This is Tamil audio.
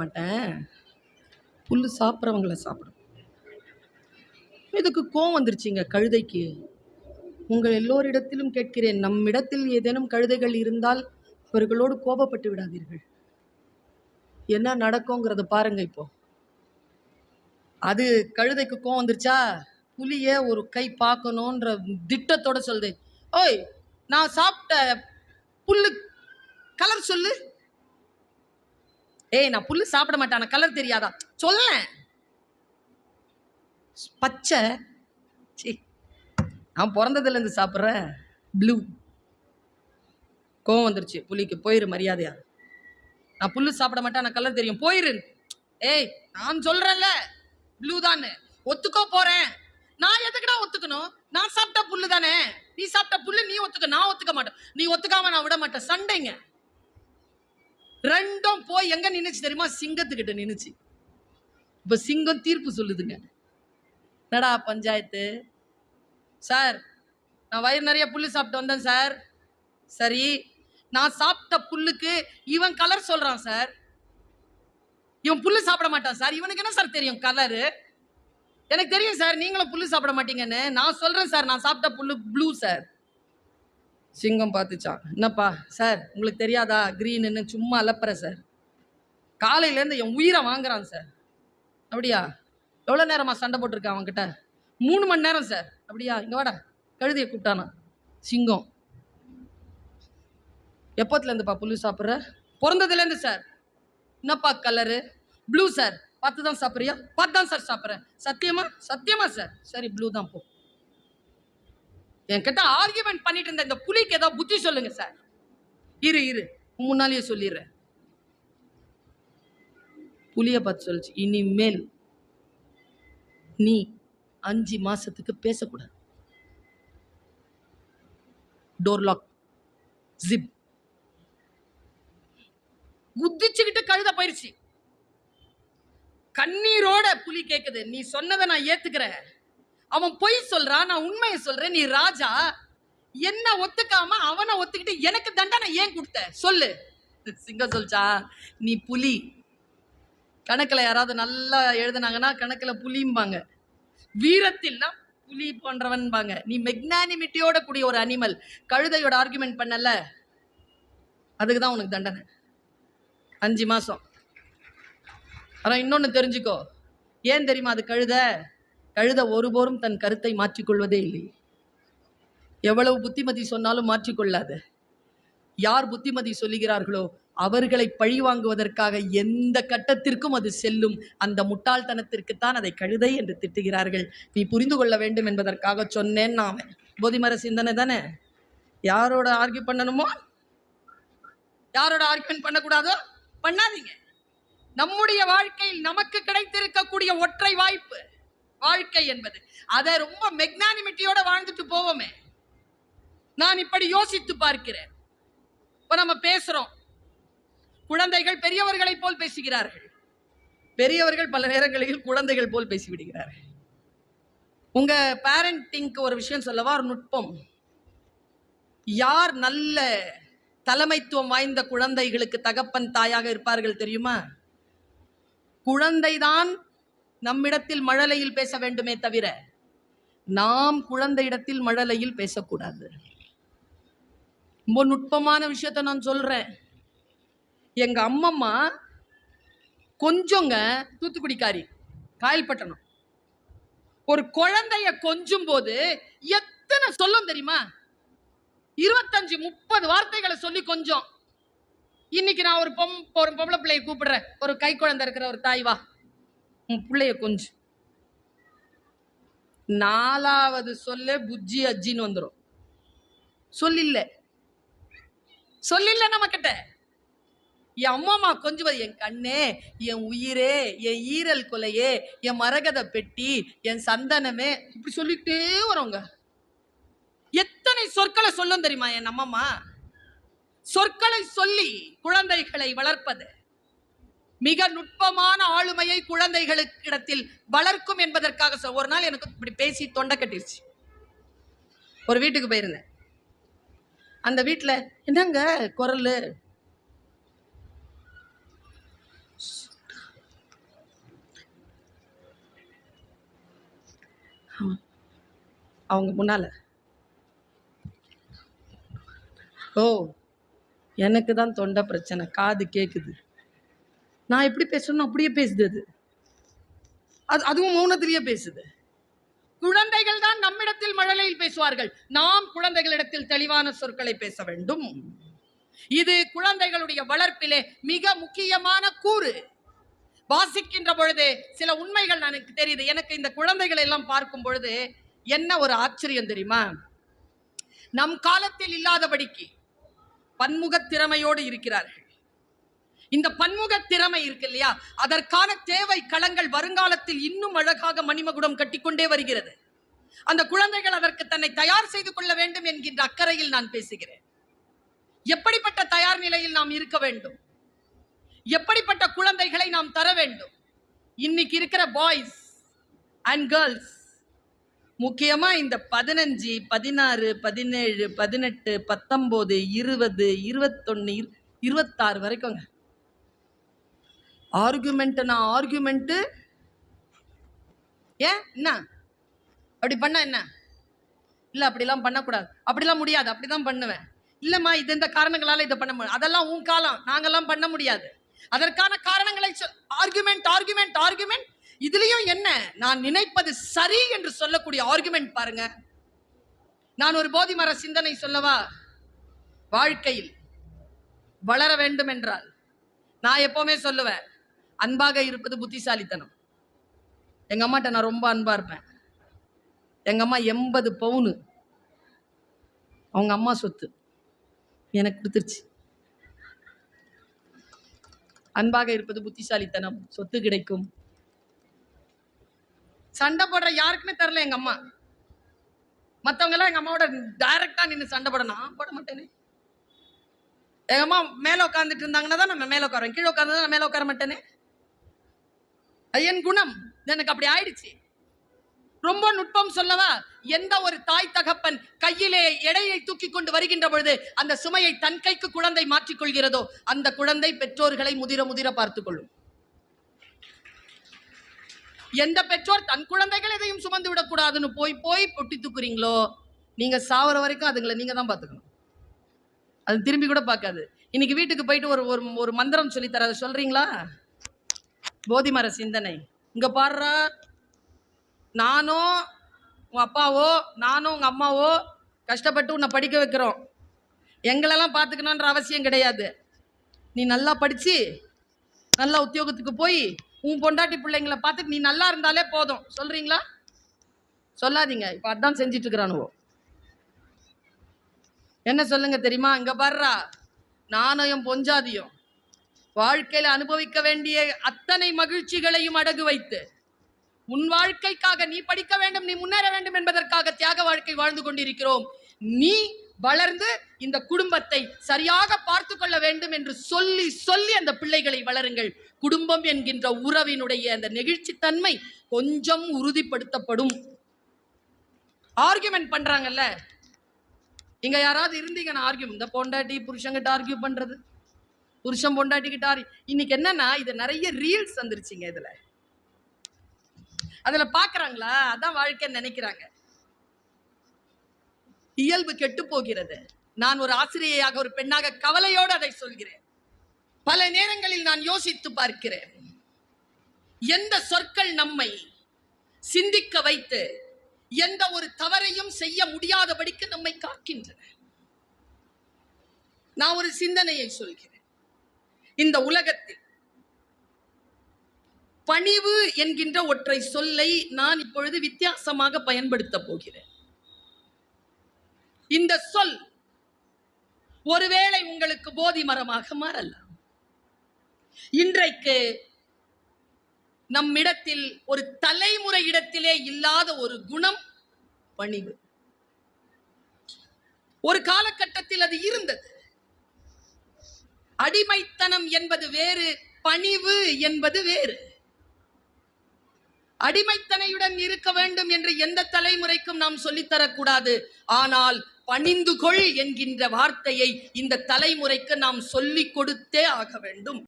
மாட்டேன். புல் சாப்பிட்றவங்கள சாப்பிடும். இதுக்கு கோவம் வந்துருச்சுங்க கழுதைக்கு. உங்கள் எல்லோரிடத்திலும் கேட்கிறேன் நம்மிடத்தில் ஏதேனும் கழுதைகள் இருந்தால் அவர்களோடு கோபப்பட்டு விடாதீர்கள். என்ன நடக்குங்கிறத பாருங்க இப்போ. அது கழுதைக்கு கோவம் வந்துருச்சா? புலிய ஒரு கை பார்க்கணுன்ற திட்டத்தோட சொல்லுது ஓய் நான் சாப்பிட்ட புல்லு கலர் சொல்லு. ஏய் நான் புல்லு சாப்பிட மாட்டேன். கலர் தெரியாதா? சொல்ல பச்சை. சீ நான் பிறந்ததுலேருந்து சாப்பிட்றேன் ப்ளூ கோவம் வந்துருச்சு. புலிக்கு போயிரு மரியாதையா. நான் புல்லு சாப்பிட மாட்டேன் நான் கலர் தெரியும். போயிரு. ஏய் நான் சொல்றேன்ல. ப்ளூ தானே ஒத்துக்கோ போறேன். நான் எதுக்குடா ஒத்துக்கணும்? நான் சாப்பிட்ட புல்லு தானே நீ சாப்பிட்ட புல்லு நீ ஒத்துக்க நான் ஒத்துக்க மாட்டேன். நீ ஒத்துக்காம நான் விட மாட்டேன். சண்டைங்க. ரெண்டும் போய் எங்க நின்றுச்சு தெரியுமா? சிங்கத்துக்கிட்ட நின்றுச்சு இப்ப சிங்கம் தீர்ப்பு சொல்லுதுங்க. என்னடா பஞ்சாயத்து? சார் நான் வயிறு நிறைய புல்லு சாப்பிட்டு வந்தேன் சார். சரி நான் சாப்பிட்ட புல்லுக்கு இவன் கலர் சொல்றான் சார். இவன் புல்லு சாப்பிட மாட்டான் சார். இவனுக்கு என்ன சார் தெரியும் கலரு எனக்கு தெரியும் சார் நீங்களும் புல்லு சாப்பிட மாட்டீங்கன்னு. நான் சொல்றேன் சார் நான் சாப்பிட்ட புல்லு ப்ளூ சார். சிங்கம் பார்த்துச்சான் என்னப்பா சார் உங்களுக்கு தெரியாதா? க்ரீனுன்னு சும்மா அலப்புற சார் காலையிலேருந்து என் உயிரை வாங்குறான் சார் அப்படியா? எவ்வளோ நேரமாக சண்டை போட்டிருக்கேன் அவன்கிட்ட? மூணு மணி நேரம் சார் அப்படியா? இங்கே வாடா. கழுதியை கூப்பிட்டானா. சிங்கம். எப்போத்துலேருந்துப்பா புல்லு சாப்பிட்ற? பிறந்ததுலேருந்து சார் என்னப்பா கலரு ப்ளூ சார் பார்த்து தான் சாப்பிட்றியா? பார்த்து தான் சார் சாப்பிட்றேன். சத்தியமா? சத்தியமா சார் சரி ப்ளூ தான் போ. என்கிட்ட ஆர்கியூமெண்ட் பண்ணிட்டு இருந்த இந்த புலிக்கு ஏதாவது புத்தி சொல்லுங்க சார். இரு இரு. முன்னாலேயே சொல்லிடுறேன். புலிய பார்த்து சொல்லுச்சு. இனிமேல் நீ அஞ்சு மாசத்துக்கு பேசக்கூடாது. டோர் லாக் ஜிப் குதிச்சுக்கிட்டு கழுத போயிருச்சு. கண்ணீரோட புலி கேட்குது நீ சொன்னதை நான் ஏத்துக்கிறேன். அவன் பொய் சொல்றான் நான் உண்மையை சொல்றேன் நீ ராஜா என்ன ஒத்துக்காம அவனை ஒத்துக்கிட்டு எனக்கு தண்டனை ஏன் கொடுத்த? சொல்லு. சிங்கம் சொல்ச்சா நீ புலி. கணக்கில் யாராவது நல்லா எழுதுனாங்கன்னா கணக்கில் புலிம்பாங்க. வீரத்தில் புலி போன்றவன்பாங்க. நீ மெக்னானிமிட்டியோட கூடிய ஒரு அனிமல் கழுதையோட ஆர்குமெண்ட் பண்ணல. அதுக்கு தான் உனக்கு தண்டனை. அஞ்சு மாதம் ஆனா இன்னொன்று தெரிஞ்சுக்கோ. ஏன் தெரியுமா அது கழுதை? கழுத ஒருபோரும் தன் கருத்தை மாற்றிக்கொள்வதே இல்லை. எவ்வளவு புத்திமதி சொன்னாலும் மாற்றிக்கொள்ளாது. யார் புத்திமதி சொல்லுகிறார்களோ அவர்களை பழிவாங்குவதற்காக எந்த கட்டத்திற்கும் அது செல்லும். அந்த முட்டாள்தனத்திற்குத்தான் அதை கழுதை என்று திட்டுகிறார்கள். நீ புரிந்து கொள்ள வேண்டும் என்பதற்காக சொன்னேன் நாம போதிமர சிந்தனை தானே? யாரோட ஆர்கியூ பண்ணணுமோ? யாரோட ஆர்கியூமெண்ட் பண்ணக்கூடாதோ? பண்ணாதீங்க. நம்முடைய வாழ்க்கையில் நமக்கு கிடைத்திருக்கக்கூடிய ஒற்றை வாய்ப்பு வாழ்க்கை என்பது. அதை ரொம்ப மெக்னானிமிட்டியோட வாழ்ந்துட்டு போவோமே. நான் இப்படி யோசித்து பார்க்கிறேன். இப்போ நம்ம பேசுறோம். குழந்தைகள் பெரியவர்களை போல் பேசுகிறார்கள். பெரியவர்கள் பல நேரங்களில் குழந்தைகள் போல் பேசிவிடுகிறார்கள். உங்க பேரண்டிங்க்கு ஒரு விஷயம் சொல்லவா? ஒரு நுட்பம். யார் நல்ல தலைமைத்துவம் வாய்ந்த குழந்தைகளுக்கு தகப்பன் தாயாக இருப்பார்கள் தெரியுமா? குழந்தைதான் நம்மிடத்தில் மழலையில் பேச வேண்டுமே தவிர நாம் குழந்தை இடத்தில் மழலையில் பேசக்கூடாது. ரொம்ப நுட்பமான விஷயத்த நான் சொல்றேன். எங்க அம்மம்மா கொஞ்சங்க தூத்துக்குடிக்காரி காயல்பட்டணம். ஒரு குழந்தைய கொஞ்சும் போது எத்தனை சொல்லும் தெரியுமா? இருபத்தஞ்சு முப்பது வார்த்தைகளை சொல்லி கொஞ்சம். இன்னைக்கு நான் ஒரு பொம் ஒரு பொம்பளை பிள்ளைய கூப்பிடுறேன். ஒரு கை குழந்தை இருக்கிற ஒரு தாய் வா. உன் பிள்ளைய கொஞ்சு. நாலாவது சொல்ல புஜ்ஜி அஜ்ஜின்னு வந்துடும் சொல்லில்ல. சொல்லில்ல நம்ம கிட்ட என் அம்மாமா கொஞ்சுவது என் கண்ணே என் உயிரே என் ஈரல் கொலையே என் மரகத பெட்டி என் சந்தனமே. இப்படி சொல்லிக்கிட்டே வரோங்க எத்தனை சொற்களை சொல்லும் தெரியுமா என் அம்மம்மா? சொற்களை சொல்லி குழந்தைகளை வளர்ப்பது. மிக நுட்பமான ஆளுமையை குழந்தைகளுக்கு இடத்தில் வளர்க்கும் என்பதற்காக ஒரு நாள் எனக்கு இப்படி பேசி தொண்டை கட்டிருச்சு. ஒரு வீட்டுக்கு போயிருந்தேன். அந்த வீட்டில் என்னங்க குரல்? அவங்க முன்னால். ஓ எனக்கு தான் தொண்டை பிரச்சனை காது கேட்குது நான் எப்படி பேசணும் அப்படியே பேசுது அது. அது அதுவும் மௌனத்திலேயே பேசுது. குழந்தைகள் தான் நம்மிடத்தில் மழலையில் பேசுவார்கள். நாம் குழந்தைகளிடத்தில் தெளிவான சொற்களை பேச வேண்டும். இது குழந்தைகளுடைய வளர்ப்பிலே மிக முக்கியமான கூறு. வாசிக்கின்ற பொழுது சில உண்மைகள் எனக்கு தெரியுது. எனக்கு இந்த குழந்தைகளை எல்லாம் பார்க்கும் பொழுது என்ன ஒரு ஆச்சரியம் தெரியுமா? நம் காலத்தில் இல்லாதபடிக்கு பன்முகத் திறமையோடு இருக்கிறார்கள். இந்த பன்முகத் திறமை இருக்கு இல்லையா? அதற்கான தேவை களங்கள் வருங்காலத்தில் இன்னும் அழகாக மணிமகுடம் கட்டிக்கொண்டே வருகிறது. அந்த குழந்தைகள் அதற்கு தன்னை தயார் செய்து கொள்ள வேண்டும் என்கின்ற அக்கறையில் நான் பேசுகிறேன். எப்படிப்பட்ட தயார் நிலையில் நாம் இருக்க வேண்டும்? எப்படிப்பட்ட குழந்தைகளை நாம் தர வேண்டும்? இன்னைக்கு இருக்கிற பாய்ஸ் அண்ட் கேர்ள்ஸ் முக்கியமா இந்த பதினஞ்சு பதினாறு பதினேழு பதினெட்டு பத்தொன்பது இருபது இருபத்தொன்னு இரு- இருபத்தாறு வரைக்கும்ங்க. ஆர்குமெண்ட்னா ஆர்குமெண்ட்டு ஏன்? என்ன? அப்படி பண்ண என்ன? இல்லை அப்படிலாம் பண்ணக்கூடாது. அப்படிலாம் முடியாது. அப்படிதான் பண்ணுவேன். இல்லைம்மா இது இந்த காரணங்களால் இதை பண்ண முடியும் அதெல்லாம் உன் காலம். நாங்கெல்லாம் பண்ண முடியாது. அதற்கான காரணங்களை சொல். ஆர்குமெண்ட் ஆர்குமெண்ட் ஆர்குமெண்ட் இதுலேயும் என்ன? நான் நினைப்பது சரி என்று சொல்லக்கூடிய ஆர்குமெண்ட் பாருங்க. நான் ஒரு போதி மர சிந்தனை சொல்லவா? வாழ்க்கையில் வளர வேண்டும் என்றால். நான் எப்போவுமே சொல்லுவேன். அன்பாக இருப்பது புத்திசாலித்தனம். எங்கள் அம்மாட்ட நான் ரொம்ப அன்பாக இருப்பேன். எங்கள் அம்மா எண்பது பவுனு. அவங்க அம்மா சொத்து. எனக்கு கொடுத்துருச்சு. அன்பாக இருப்பது புத்திசாலித்தனம். சொத்து கிடைக்கும். சண்டை போடுற யாருக்குமே தரல எங்கள் அம்மா. மற்றவங்கெல்லாம் எங்கள் அம்மாவோட டைரெக்டாக நின்று சண்டை போட நான் போட மாட்டேனே. எங்கள் அம்மா மேலே உட்காந்துட்டு இருந்தாங்கன்னா தான் நம்ம மேலே உட்காரோம் கீழே உட்காந்து நான் மேலே உட்கார மாட்டேனே. என் குணம் எனக்கு அப்படி ஆயிடுச்சு. ரொம்ப நுட்பம் சொல்லவா? எந்த ஒரு தாய் தகப்பன் கையிலே எடையை தூக்கி கொண்டு வருகின்ற பொழுது அந்த சுமையை தன் கைக்கு குழந்தை மாற்றிக் கொள்கிறதோ அந்த குழந்தை பெற்றோர்களை முதிர முதிர பார்த்துக்கொள்ளும் எந்த பெற்றோர் தன் குழந்தைகள் எதையும் சுமந்து விடக்கூடாதுன்னு போய் போய் பொட்டி தூக்குறீங்களோ நீங்க சாவர வரைக்கும் அதுங்களை நீங்க தான் பார்த்துக்கணும். அது திரும்பி கூட பார்க்காது. இன்னைக்கு வீட்டுக்கு போயிட்டு ஒரு ஒரு ஒரு மந்திரம் சொல்லி தர சொல்றீங்களா? போதிமர சிந்தனை. இங்கே பாடுறா நானோ உன் அப்பாவோ நானும் உங்கள் அம்மாவோ கஷ்டப்பட்டு உன்னை படிக்க வைக்கிறோம். எங்களெல்லாம் பார்த்துக்கணுன்ற அவசியம் கிடையாது. நீ நல்லா படித்து நல்லா உத்தியோகத்துக்கு போய் உன் பொண்டாட்டி பிள்ளைங்களை பார்த்துட்டு நீ நல்லா இருந்தாலே போதும். சொல்கிறீங்களா சொல்லாதீங்க. இப்போ அதான் செஞ்சிட்ருக்குறானுவோ. என்ன சொல்லுங்க தெரியுமா? இங்கே பாடுறா நானும் என் பொஞ்சாதியும். வாழ்க்கையில அனுபவிக்க வேண்டிய அத்தனை மகிழ்ச்சிகளையும் அடகு வைத்து உன் வாழ்க்கைக்காக நீ படிக்க வேண்டும் நீ முன்னேற வேண்டும் என்பதற்காக தியாக வாழ்க்கை வாழ்ந்து கொண்டிருக்கிறோம். நீ வளர்ந்து இந்த குடும்பத்தை சரியாக பார்த்து கொள்ள வேண்டும் என்று சொல்லி சொல்லி அந்த பிள்ளைகளை வளருங்கள். குடும்பம் என்கின்ற உறவினுடைய அந்த நெகிழ்ச்சித்தன்மை கொஞ்சம் உறுதிப்படுத்தப்படும். ஆர்கியூமெண்ட் பண்றாங்கல்ல? இங்க யாராவது இருந்தீங்கன்னா ஆர்கியூ இந்த பொண்டாட்டி புருஷங்கிட்ட ஆர்கியூ பண்றது. புருஷன் பொண்டாட்டிக்கிட்ட இன்னைக்கு என்னன்னா இது நிறைய ரீல்ஸ் வந்துருச்சுங்க இதுல. அதுல பாக்குறாங்களா? அதான் வாழ்க்கைன்னு நினைக்கிறாங்க. இயல்பு கெட்டு போகிறது. நான் ஒரு ஆசிரியையாக ஒரு பெண்ணாக கவலையோடு அதை சொல்கிறேன். பல நேரங்களில் நான் யோசித்து பார்க்கிறேன். எந்த சொற்கள் நம்மை சிந்திக்க வைத்து எந்த ஒரு தவறையும் செய்ய முடியாதபடிக்கு நம்மை காக்கின்றன. நான் ஒரு சிந்தனையை சொல்கிறேன். இந்த உலகத்தில். பணிவு என்கின்ற ஒற்றை சொல்லை நான் இப்பொழுது வித்தியாசமாக பயன்படுத்த போகிறேன். இந்த சொல் ஒருவேளை உங்களுக்கு போதி மரமாக மாறலாம். இன்றைக்கு நம்மிடத்தில் ஒரு தலைமுறை இடத்திலே இல்லாத ஒரு குணம் பணிவு. ஒரு காலகட்டத்தில் அது இருந்தது. அடிமை அடிமைத்தனம் என்பது வேறு பணிவு என்பது வேறு. அடிமைத்தனையுடன் இருக்க வேண்டும் என்று எந்த தலைமுறைக்கும் நாம் சொல்லித்தரக்கூடாது. ஆனால் பணிந்து கொள் என்கின்ற வார்த்தையை இந்த தலைமுறைக்கு நாம் சொல்லிக் கொடுத்தே ஆக வேண்டும்.